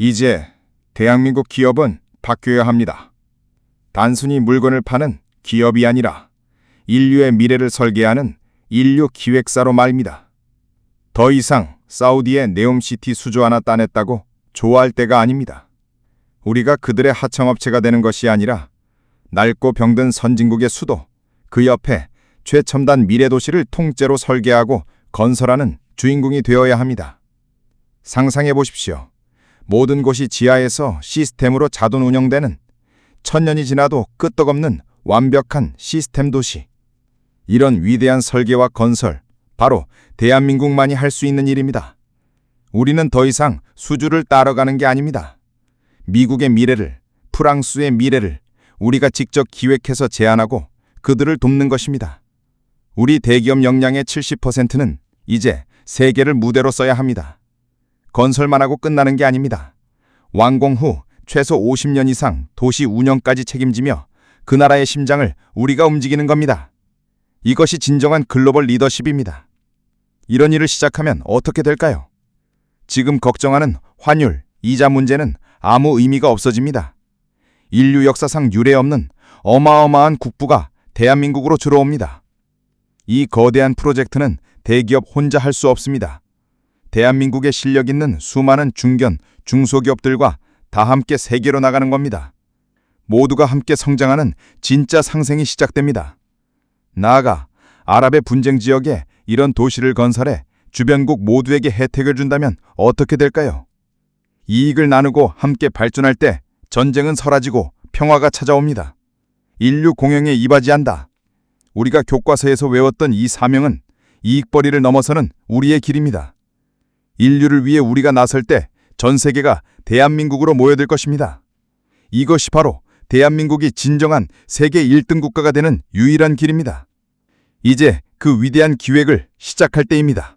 이제 대한민국 기업은 바뀌어야 합니다. 단순히 물건을 파는 기업이 아니라 인류의 미래를 설계하는 인류 기획사로 말입니다. 더 이상 사우디의 네옴시티 수조 하나 따냈다고 좋아할 때가 아닙니다. 우리가 그들의 하청업체가 되는 것이 아니라 낡고 병든 선진국의 수도, 그 옆에 최첨단 미래 도시를 통째로 설계하고 건설하는 주인공이 되어야 합니다. 상상해 보십시오. 모든 곳이 지하에서 시스템으로 자동 운영되는 천년이 지나도 끄떡없는 완벽한 시스템 도시. 이런 위대한 설계와 건설, 바로 대한민국만이 할 수 있는 일입니다. 우리는 더 이상 수주를 따라가는 게 아닙니다. 미국의 미래를, 프랑스의 미래를 우리가 직접 기획해서 제안하고 그들을 돕는 것입니다. 우리 대기업 역량의 70%는 이제 세계를 무대로 써야 합니다. 건설만 하고 끝나는 게 아닙니다. 완공 후 최소 50년 이상 도시 운영까지 책임지며 그 나라의 심장을 우리가 움직이는 겁니다. 이것이 진정한 글로벌 리더십입니다. 이런 일을 시작하면 어떻게 될까요? 지금 걱정하는 환율, 이자 문제는 아무 의미가 없어집니다. 인류 역사상 유례 없는 어마어마한 국부가 대한민국으로 들어옵니다. 이 거대한 프로젝트는 대기업 혼자 할 수 없습니다. 대한민국에 실력 있는 수많은 중견, 중소기업들과 다 함께 세계로 나가는 겁니다. 모두가 함께 성장하는 진짜 상생이 시작됩니다. 나아가 아랍의 분쟁 지역에 이런 도시를 건설해 주변국 모두에게 혜택을 준다면 어떻게 될까요? 이익을 나누고 함께 발전할 때 전쟁은 사라지고 평화가 찾아옵니다. 인류 공영에 이바지한다. 우리가 교과서에서 외웠던 이 사명은 이익벌이를 넘어서는 우리의 길입니다. 인류를 위해 우리가 나설 때 전 세계가 대한민국으로 모여들 것입니다. 이것이 바로 대한민국이 진정한 세계 1등 국가가 되는 유일한 길입니다. 이제 그 위대한 기획을 시작할 때입니다.